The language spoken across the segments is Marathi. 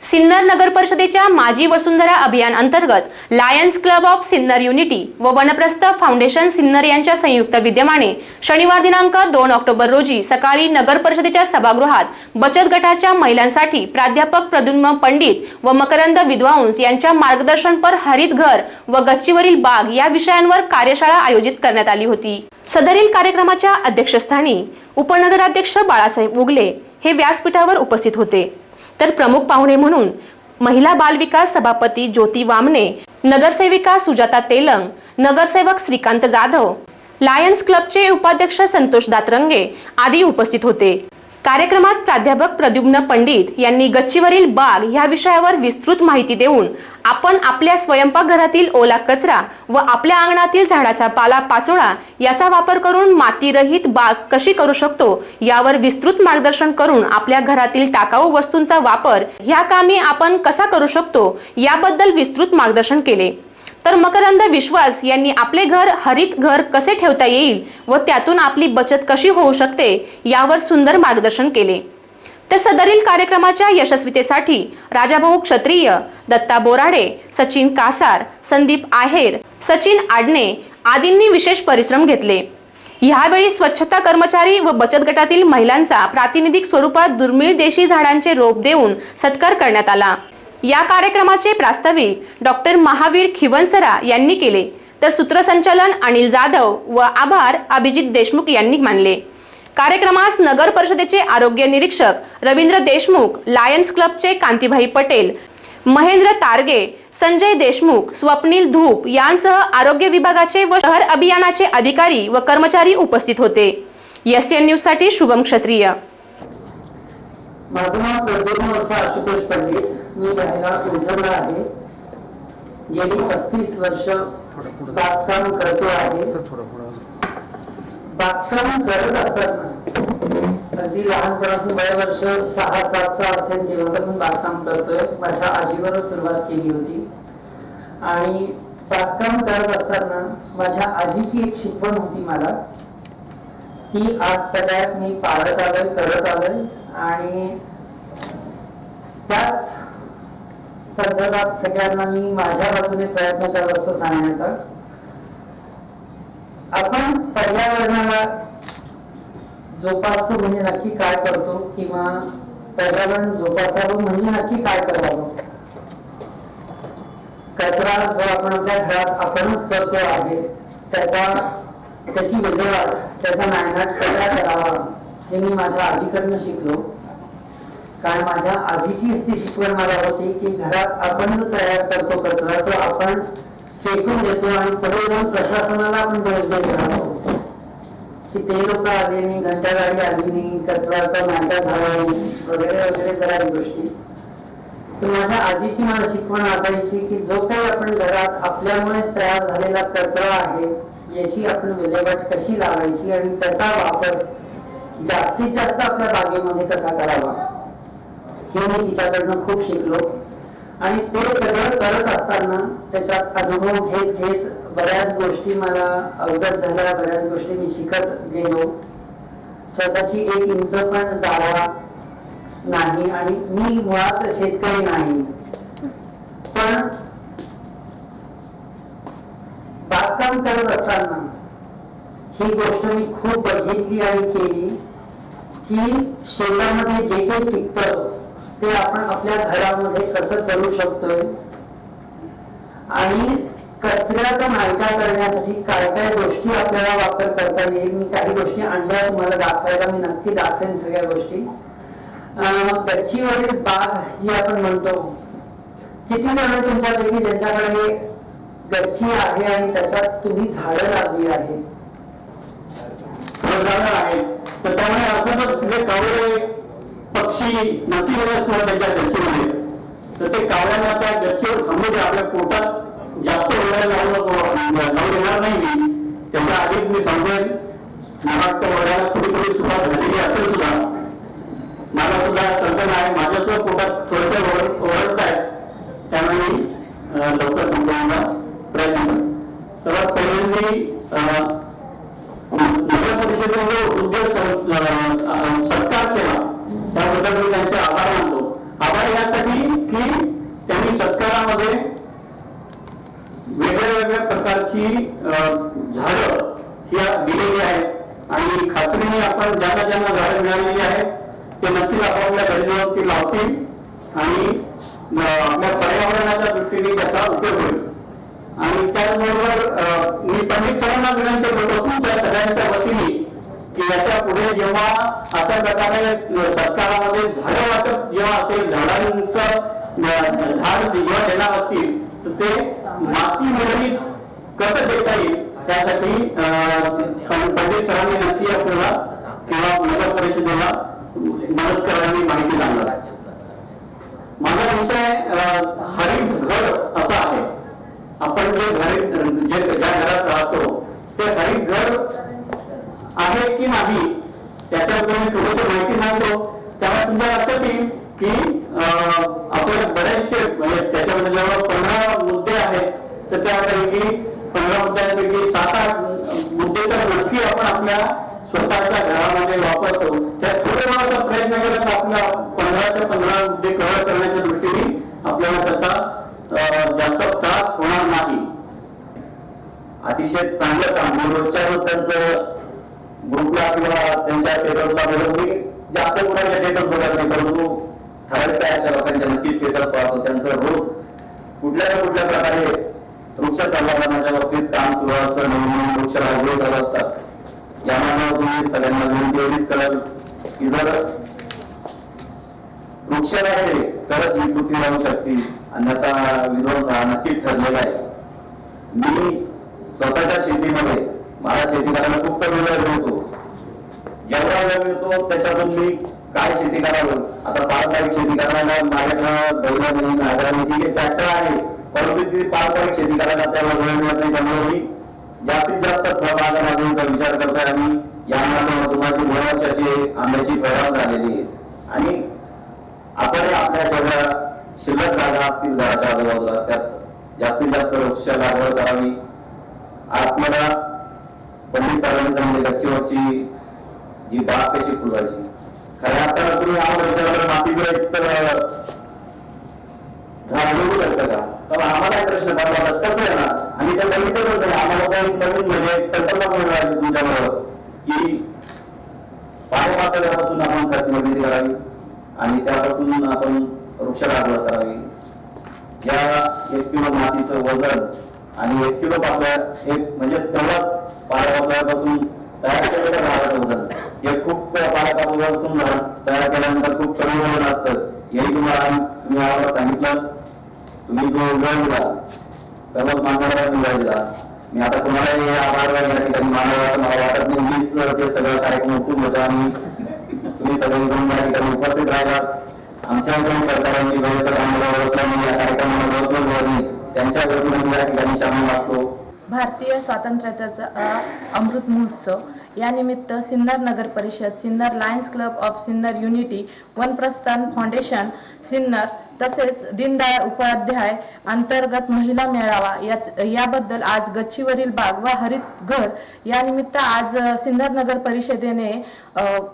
सिन्नर नगर परिषदेच्या माजी वसुंधरा अभियान अंतर्गत Lions Club of Sinnar unity व वनप्रस्थ फाउंडेशन सिन्नर यांच्या संयुक्त विद्यमाने शनिवार दिनांक दोन ऑक्टोबर रोजी सकाळी नगर परिषदेच्या सभागृहात बचत गटाच्या महिलांसाठी प्राध्यापक प्रद्युम्न पंडित व मकरंद विद्वांस यांच्या मार्गदर्शनपर हरित घर व गच्चीवरील बाग या विषयांवर कार्यशाळा आयोजित करण्यात आली होती. सदरील कार्यक्रमाच्या अध्यक्षस्थानी उपनगराध्यक्ष बाळासाहेब उगले हे व्यासपीठावर उपस्थित होते. तर प्रमुख पाहुणे म्हणून महिला बाल विकास सभापती ज्योती वामने नगरसेविका सुजाता तेलंग नगरसेवक श्रीकांत जाधव लायन्स क्लबचे उपाध्यक्ष संतोष दातरंगे आदी उपस्थित होते. कार्यक्रमात प्राध्यापक प्रद्युम्न पंडित यांनी गच्चीवरील बाग ह्या विषयावर विस्तृत माहिती देऊन आपण आपल्या स्वयंपाकघरातील ओला कचरा व आपल्या अंगणातील झाडाचा पाला पाचोळा याचा वापर करून मातीरहित बाग कशी करू शकतो यावर विस्तृत मार्गदर्शन करून आपल्या घरातील टाकाऊ वस्तूंचा वापर ह्या कामी आपण कसा करू शकतो याबद्दल विस्तृत मार्गदर्शन केले. तर मकरंद विश्वास यांनी आपले घर हरित घर कसे ठेवता येईल व त्यातून आपली बचत कशी होऊ शकते यावर सुंदर मार्गदर्शन केले. तर सदरील कार्यक्रमाच्या यशस्वीतेसाठी राजाभाऊ क्षत्रिय दत्ता बोराडे सचिन कासार संदीप आहेर सचिन आडणे आदींनी विशेष परिश्रम घेतले. यावेळी स्वच्छता कर्मचारी व बचत गटातील महिलांचा प्रातिनिधिक स्वरूपात दुर्मिळ देशी झाडांचे रोप देऊन सत्कार करण्यात आला. या कार्यक्रमाचे प्रास्ताविक डॉक्टर महावीर खिवनसरा यांनी केले. तर सूत्रसंचालन अनिल जाधव व आभार अभिजित देशमुख यांनी मानले. कार्यक्रमास नगर परिषदेचे आरोग्य निरीक्षक रवींद्र देशमुख लायन्स क्लबचे कांतीभाई पटेल महेंद्र तारगे संजय देशमुख स्वप्नील धूप यांसह आरोग्य विभागाचे व शहर अभियानाचे अधिकारी व कर्मचारी उपस्थित होते. एस एन न्यूजसाठी शुभम क्षत्रिय. माझं नाव प्रदीप आशुतोष पंडित. मी राहायला उजरला आहे. गेली पस्तीस वर्ष बागकाम करतो आहे. बागकाम करत असताना अगदी लहानपणापासून वय वर्ष सहा सातचा असेल तेव्हापासून बागकाम करतोय. माझ्या आजीवर सुरुवात केली होती. आणि बागकाम करत असताना माझ्या आजीची एक शिकवण होती मला. ती आज तगायत मी पाळत आलोय करत आलोय. आणि त्याच संदर्भात सगळ्यांना मी माझ्या बाजूने प्रयत्न करत असतो सांगण्याचा. आपण पर्यावरणाला जोपासतो म्हणजे नक्की काय करतो किंवा पर्यावरण जोपासावं म्हणजे नक्की काय करावं? कचरा जो आपण आपल्या घरात आपणच करतो आहे त्याचा त्याची विल्हेवाट त्याचा नायनाट कसा करावा हे मी माझ्या आजीकडनं शिकलो. कारण माझ्या आजीचीच ती शिकवण मला होती की घरात आपण जो तयार करतो कचरा तो आपण फेकून देतो आणि पुढे जाऊन प्रशासनाला आपण दोष देत. राहतो की ते लोक आले नाही घंटा गाडी आली नाही कचराचा नाटा झाला वगैरे वगैरे जरा गोष्टी. तर माझ्या आजीची मला शिकवण असायची की जो काही आपण घरात आपल्यामुळेच तयार झालेला कचरा आहे याची आपण विल्हेवाट कशी लावायची आणि त्याचा वापर जास्तीत जास्त आपल्या बागेमध्ये कसा करावा? हे मी तिच्याकडनं खूप शिकलो. आणि ते सगळं करत असताना त्याच्यात अनुभव घेत घेत बऱ्याच गोष्टी मला अवगत झाल्या बऱ्याच गोष्टी मी शिकत गेलो. स्वतःची एक इंच पण जागा नाही आणि मी मुळात शेतकरी नाही. पण बागकाम करत असताना ही गोष्ट मी खूप बघितली आणि केली की शेतामध्ये जे काही पिकतं ते आपण आपल्या घरामध्ये कसं करू शकतोय? आणि कचऱ्याचा मायटा करण्यासाठी काय काय गोष्टी आपल्याला वापर करता येईल? मी काही गोष्टी आणल्या तुम्हाला दाखवायला मी नक्की दाखवेन सगळ्या गोष्टी. गच्चीवरील बाग जी आपण म्हणतो किती जण तुमच्यापैकी ज्यांच्याकडे गच्ची आहे आणि त्याच्यात तुम्ही झाडं लावली आहे तर त्यामुळे अर्थातच हे पक्षी नक्की वगैरे सुद्धा त्यांच्या आहेत तर ते कावळ्यांना त्या गच्चीवर थांबू द्या. आपल्या पोटात जास्त वेळ लावू नको लावू देणार नाही मी. त्याच्या आधीच मी सांगेन. मला वाटतं वड्याला थोडी थोडी सुरुवात झालेली असेल सुद्धा. मला सुद्धा कल्पना आहे. माझ्या सुद्धा पोटात थोडंसं ओरड ओरडत आहेत त्यामुळे मी लवकर संपवण्याचा प्रयत्न करतो सर्वात पहिल्यांदी नगर परिषदेने जो उद्योग सं- सत्कार केला. त्याबद्दल मी त्यांचे आभार मानतो. आभार यासाठी की त्यांनी सत्कारामध्ये वेगळ्या वेगळ्या प्रकारची झाडं ही दिलेली आहेत. आणि खात्रीने आपण ज्यांना ज्यांना झाडं मिळालेली आहेत ते नक्कीच आपापल्या गरजेवरती लावतील आणि आपल्या पर्यावरणाच्या दृष्टीने त्याचा उपयोग होईल. आणि त्याचबरोबर अं, मी पंडित सरांना विनंती करतो तुमच्या सगळ्यांच्या वतीने की याच्यापुढे जेव्हा अशा प्रकारे सरकारामध्ये झाडं वाटप जेव्हा असेल झाडांचं झाड जेव्हा देणार असतील तर ते माती मिळवीत कसं देता येईल? त्यासाठी पंडित सरांनी नक्की आपल्याला किंवा नगर परिषदेला मदत करायला माहिती सांगणार माझा विषय अं, हरित घर असा आहे. आपण जे हरित जे ज्या घरात राहतो ते हरित आहे की नाही त्याच्याबद्दल मी थोडीशी माहिती सांगतो. त्यामुळे तुमच्या लक्षात येईल की आपण बरेचसे म्हणजे त्याच्यामध्ये जवळ पंधरा मुद्दे आहेत. तर त्यापैकी पंधरा मुद्द्यांपैकी सात आठ मुद्दे तर नक्की आपण आपल्या स्वतःच्या घरामध्ये वापरतो त्यात थोडे थोडासा प्रयत्न तर आपल्या पंधरा ते पंधरा मुद्दे कव्हर करण्याच्या दृष्टीने आपल्याला त्याचा जास्त त्रास होणार नाही. अतिशय चांगलं काम. रोजच्या रोज त्यांचं ग्रुपला किंवा त्यांच्या स्टेटसला बघून मी जास्त कुणाचे स्टेटस बघत नाही परंतु ठराविक काय अशा लोकांच्या नक्कीच स्टेटस पाहतो. त्यांचं रोज कुठल्या ना कुठल्या प्रकारे वृक्ष संवर्धनाच्या बाबतीत काम सुरू असतं नवीन नवीन वृक्ष लागवड चालू असतात. या यामध्ये तुम्ही सगळ्यांना विनंती एवढीच कराल की जर वृक्ष राहिले तरच ही पृथ्वी राहू शकते. अन्यथा विध्वंस हा नक्कीच ठरलेला आहे. मी स्वतःच्या शेतीमध्ये मला शेती करायला खूप कमी वेळ मिळतो जेवढा मिळतो त्याच्यातून मी काय शेती करावं? आता पारंपरिक शेती करायला माझ्याकडं बैलांनी नागरांनी ठीक आहे ट्रॅक्टर आहे. परंतु ती पारंपरिक शेती करायला त्याला वेळ मिळत नाही. त्यामुळे मी जास्तीत जास्त फळबागा लागवडीचा विचार करतोय आणि या माध्यमातून माझी दोन वर्षाची आंब्याची फळबाग झालेली आहे आणि आपण आपल्या जेवढ्या शिल्लक जागा असतील घराच्या आजूबाजूला त्यात जास्तीत जास्त वृक्ष लागवड करावी. आपल्याला पंडित साहेबांनी सांगितले गच्चीवरची जी बाग कशी फुलवायची खऱ्या आता तुम्ही आम्हाला विचारलं मातीकडे तर झाड मिळू शकतं का? तर आम्हाला प्रश्न पडला होता, कसं येणार आणि त्या बघितलंच नाही आम्हाला काही नवीन म्हणजे संकल्पना मिळाली तुमच्याबरोबर की पाण्यापासून आपण खत निर्मिती करावी आणि त्यापासून आपण वृक्ष लागवड करावी. ज्या एक किलो मातीचं वजन आणि एक किलो पातळ एक म्हणजे तेवढाच पाण्यापासून तयार केलेलं झाडाचं वजन हे खूप पाण्यापासून झाड तयार केल्यानंतर खूप कमी वजन असतं. हेही तुम्हाला तुम्ही आम्हाला सांगितलं. तुम्ही जो वेळ दिला सर्वच मानवाला वेळ दिला मी आता तुम्हाला आभार या ठिकाणी मानव मला वाटत नाही. मीच ते सगळं कार्यक्रम उठून घेतो आणि तुम्ही सगळेजण या ठिकाणी उपस्थित राहिलात आमच्या पण सरकारांनी वेळेचं काम नाही. या कार्यक्रमाला बरोबर नाही. त्यांच्या वतीने या ठिकाणी सामील वाटतो भारतीय स्वातंत्र्याचा अमृत महोत्सव. यानिमित्त सिन्नर नगर परिषद Sinnar Lions Club of Sinnar unity Vanprasthan foundation Sinnar तसेच दीनदयाळ उपाध्याय अंतर्गत महिला मेळावा याच याबद्दल आज गच्चीवरील बाग व हरित घर या निमित्त आज सिन्नर नगर परिषदेने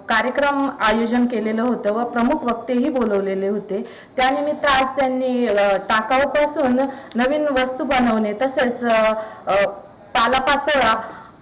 कार्यक्रम आयोजन केलेलं होतं व प्रमुख वक्तेही बोलवलेले होते. त्यानिमित्त आज त्यांनी टाकाऊपासून नवीन वस्तू बनवणे तसेच अ, पालापाचोळा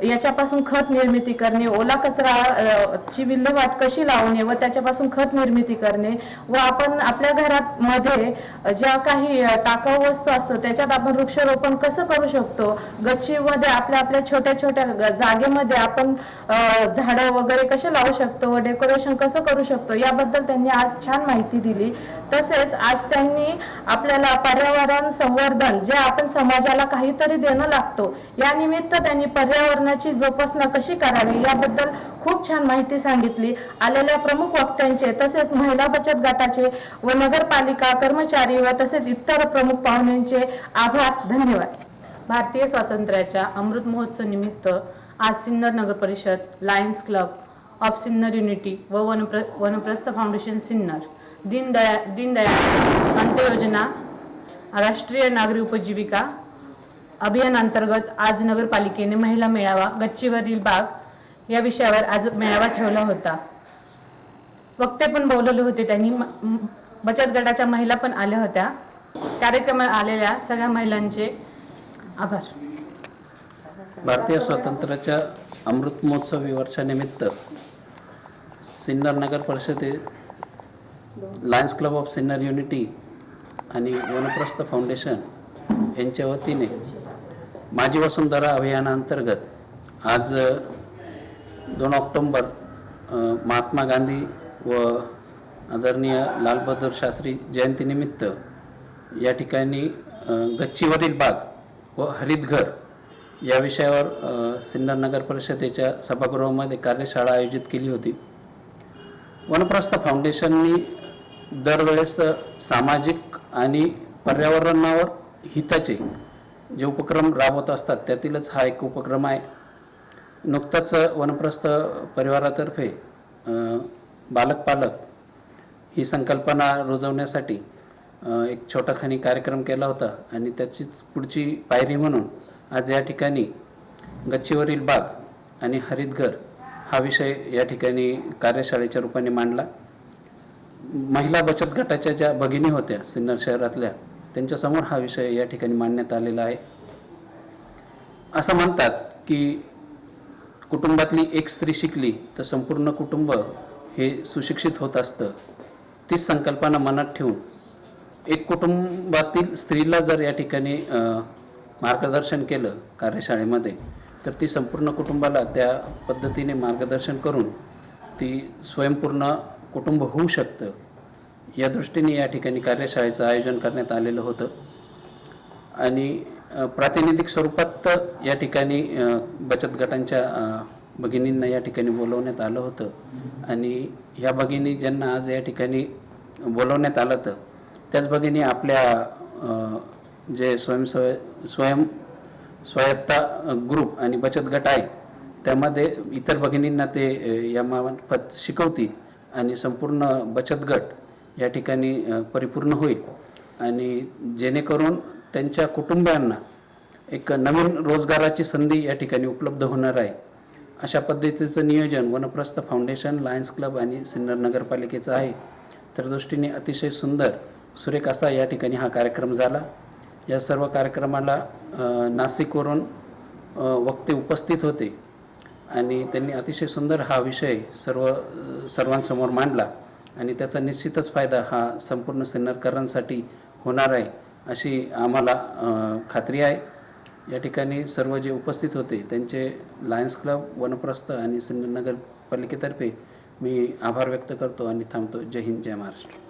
याच्यापासून खत निर्मिती करणे ओला कचरा ची विल्हेवाट कशी लावणे व त्याच्यापासून खत निर्मिती करणे व आपण आपल्या घरात मध्ये ज्या काही टाकाऊ वस्तू असतो त्याच्यात आपण वृक्षारोपण कसं करू शकतो? गच्चीमध्ये आपल्या आपल्या छोट्या छोट्या जागेमध्ये आपण झाडं वगैरे कसे लावू शकतो व डेकोरेशन कसं करू शकतो? याबद्दल त्यांनी आज छान माहिती दिली. तसेच आज त्यांनी आपल्याला पर्यावरण संवर्धन जे आपण समाजाला काहीतरी देणं लागतो यानिमित्त त्यांनी पर्यावरण पर्यावरणाची जोपासना कशी करावी याबद्दल खूप छान माहिती सांगितली. आलेल्या प्रमुख वक्त्यांचे तसेच महिला बचत गटाचे व नगरपालिका कर्मचारी व तसेच इतर प्रमुख पाहुण्यांचे आभार. धन्यवाद. भारतीय स्वातंत्र्याच्या अमृत महोत्सव निमित्त आज सिन्नर नगर परिषद Lions Club of Sinnar unity व वनप्र वनप्रस्थ फाउंडेशन सिन्नर दीनदया दीनदयाळ अंत्ययोजना राष्ट्रीय नागरी उपजीविका अभियानांतर्गत आज नगरपालिकेने महिला मेळावा गच्चीवरील बाग या विषयावर आज मेळावा ठेवला होता. वक्ते पण बोलवले होते त्यांनी बचत गटाच्या महिला पण आल्या होत्या. कार्यक्रमात आलेल्या सगळ्या महिलांचे आभार. भारतीय स्वातंत्र्याच्या अमृत महोत्सवी वर्षानिमित्त सिन्नर नगर परिषदे Lions Club of Sinnar unity आणि वनप्रस्थ फाउंडेशन यांच्या वतीने माझी वसुंधरा अभियानांतर्गत आज दोन ऑक्टोंबर महात्मा गांधी व आदरणीय लालबहादूर शास्त्री जयंतीनिमित्त या ठिकाणी गच्चीवरील बाग व हरितघर या विषयावर सिन्नर नगर परिषदेच्या सभागृहामध्ये कार्यशाळा आयोजित केली होती. वनप्रस्थ फाउंडेशननी दरवेळेस सामाजिक आणि पर्यावरणावर हिताचे जे उपक्रम राबवत असतात त्यातीलच हा एक उपक्रम आहे. नुकताच वनप्रस्थ परिवारातर्फे बालकपालक बालक पालक ही संकल्पना रुजवण्यासाठी एक छोटाखानी कार्यक्रम केला होता आणि त्याचीच पुढची पायरी म्हणून आज या ठिकाणी गच्चीवरील बाग आणि हरितघर हा विषय या ठिकाणी कार्यशाळेच्या रूपाने मांडला. महिला बचत गटाच्या ज्या भगिनी होत्या सिन्नर शहरातल्या त्यांच्यासमोर हा विषय या ठिकाणी मांडण्यात आलेला आहे. असं म्हणतात की कुटुंबातली एक स्त्री शिकली तर संपूर्ण कुटुंब हे सुशिक्षित होत असतं. तीच संकल्पना मनात ठेवून एक कुटुंबातील स्त्रीला जर या ठिकाणी मार्गदर्शन केलं कार्यशाळेमध्ये तर ती संपूर्ण कुटुंबाला त्या पद्धतीने मार्गदर्शन करून ती स्वयंपूर्ण कुटुंब होऊ शकतं. या दृष्टीने या ठिकाणी कार्यशाळेचं आयोजन करण्यात आलेलं होतं. आणि प्रातिनिधिक स्वरूपात या ठिकाणी बचत गटांच्या भगिनींना या ठिकाणी बोलवण्यात आलं होतं. आणि ह्या भगिनी ज्यांना आज या ठिकाणी बोलवण्यात आलं तर त्याच भगिनी आपल्या जे स्वयंसेव स्वयं स्वायत्ता ग्रुप आणि बचत गट आहे त्यामध्ये इतर भगिनींना ते अ, यामार्फत शिकवतील आणि संपूर्ण बचत गट या ठिकाणी परिपूर्ण होईल. आणि जेणेकरून त्यांच्या कुटुंबियांना एक नवीन रोजगाराची संधी या ठिकाणी उपलब्ध होणार आहे. अशा पद्धतीचं नियोजन वनप्रस्थ फाउंडेशन लायन्स क्लब आणि सिन्नर नगरपालिकेचं आहे. तर दृष्टीने अतिशय सुंदर सुरेख असा या ठिकाणी हा कार्यक्रम झाला. या सर्व कार्यक्रमाला नाशिकवरून वक्ते उपस्थित होते. आणि त्यांनी अतिशय सुंदर हा विषय सर्व सर्वांसमोर मांडला. आणि त्याचा निश्चितच फायदा हा संपूर्ण सिन्नरकरांसाठी होणार आहे अशी आम्हाला खात्री आहे. या ठिकाणी सर्व जे उपस्थित होते त्यांचे लायन्स क्लब वनप्रस्थ आणि सिन्नर नगरपालिकेतर्फे मी आभार व्यक्त करतो आणि थांबतो. जय हिंद जय महाराष्ट्र.